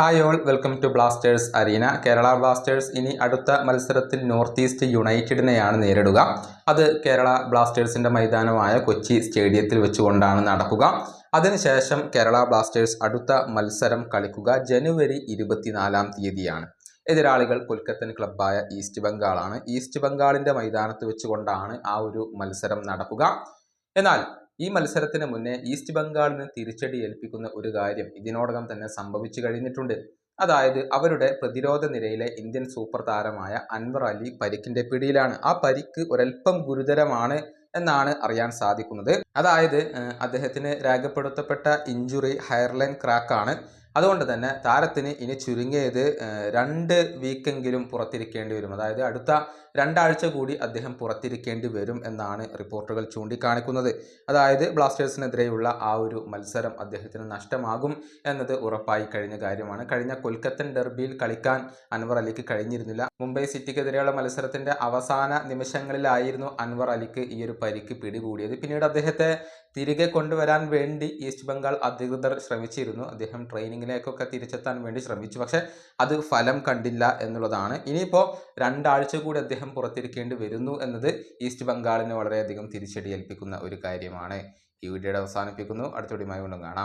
Hi all welcome to Blasters arena Kerala Blasters ഇനി അടുത്ത മത്സരത്തിൽ നോർത്ത് ഈസ്റ്റ് യുണൈറ്റഡിനെയാണ് നേരിടുക. അത് കേരള ബ്ലാസ്റ്റേഴ്സിന്റെ മൈതാനമായ കൊച്ചി സ്റ്റേഡിയത്തിൽ വെച്ചുകൊണ്ടാണ് നടക്കുക. അതിനുശേഷം കേരള ബ്ലാസ്റ്റേഴ്സ് അടുത്ത മത്സരം കളിക്കുക ജനുവരി ഇരുപത്തിനാലാം തീയതിയാണ്. എതിരാളികൾ കൊൽക്കത്തൻ ക്ലബ്ബായ ഈസ്റ്റ് ബംഗാളാണ് ഈസ്റ്റ് ബംഗാളിന്റെ മൈതാനത്ത് വെച്ചുകൊണ്ടാണ് ആ ഒരു മത്സരം നടക്കുക. എന്നാൽ ഈ മത്സരത്തിന് മുന്നേ ഈസ്റ്റ് ബംഗാളിന് തിരിച്ചടി ഏൽപ്പിക്കുന്ന ഒരു കാര്യം ഇതിനോടകം തന്നെ സംഭവിച്ചു കഴിഞ്ഞിട്ടുണ്ട്. അതായത് അവരുടെ പ്രതിരോധ നിരയിലെ ഇന്ത്യൻ സൂപ്പർ താരമായ അൻവർ അലി പരിക്കിന്റെ പിടിയിലാണ്. ആ പരിക്ക് ഒരൽപ്പം ഗുരുതരമാണ് എന്നാണ് അറിയാൻ സാധിക്കുന്നത്. അതായത് അദ്ദേഹത്തിന് രേഖപ്പെടുത്തപ്പെട്ട ഇഞ്ചുറി ഹയർലൈൻ ക്രാക്കാണ്. അതുകൊണ്ട് തന്നെ താരത്തിന് ഇനി ചുരുങ്ങിയത് രണ്ട് വീക്കെങ്കിലും പുറത്തിരിക്കേണ്ടി വരും. അതായത് അടുത്ത രണ്ടാഴ്ച കൂടി അദ്ദേഹം പുറത്തിരിക്കേണ്ടി വരും എന്നാണ് റിപ്പോർട്ടുകൾ ചൂണ്ടിക്കാണിക്കുന്നത്. അതായത് ബ്ലാസ്റ്റേഴ്സിനെതിരെയുള്ള ആ ഒരു മത്സരം അദ്ദേഹത്തിന് നഷ്ടമാകും എന്നത് ഉറപ്പായി കഴിഞ്ഞ കാര്യമാണ്. കഴിഞ്ഞ കൊൽക്കത്തൻ ഡെർബിയിൽ കളിക്കാൻ അൻവർ അലിക്ക് കഴിഞ്ഞിരുന്നില്ല. മുംബൈ സിറ്റിക്കെതിരെയുള്ള മത്സരത്തിന്റെ അവസാന നിമിഷങ്ങളിലായിരുന്നു അൻവർ അലിക്ക് ഈ ഒരു പരിക്ക് പിടികൂടിയത്. പിന്നീട് അദ്ദേഹത്തെ തിരികെ കൊണ്ടുവരാൻ വേണ്ടി ഈസ്റ്റ് ബംഗാൾ അധികൃതർ ശ്രമിച്ചിരുന്നു. അദ്ദേഹം ട്രെയിനിങ്ങിലേക്കൊക്കെ തിരിച്ചെത്താൻ വേണ്ടി ശ്രമിച്ചു. പക്ഷേ അത് ഫലം കണ്ടില്ല എന്നുള്ളതാണ്. ഇനിയിപ്പോൾ രണ്ടാഴ്ച കൂടി അദ്ദേഹം പുറത്തിരിക്കേണ്ടി വരുന്നു എന്നത് ഈസ്റ്റ് ബംഗാളിനെ വളരെയധികം തിരിച്ചടി ഏൽപ്പിക്കുന്ന ഒരു കാര്യമാണ്. ഈ വീഡിയോയുടെ അവസാനിപ്പിക്കുന്നു. അടുത്ത കൊണ്ടും കാണാം.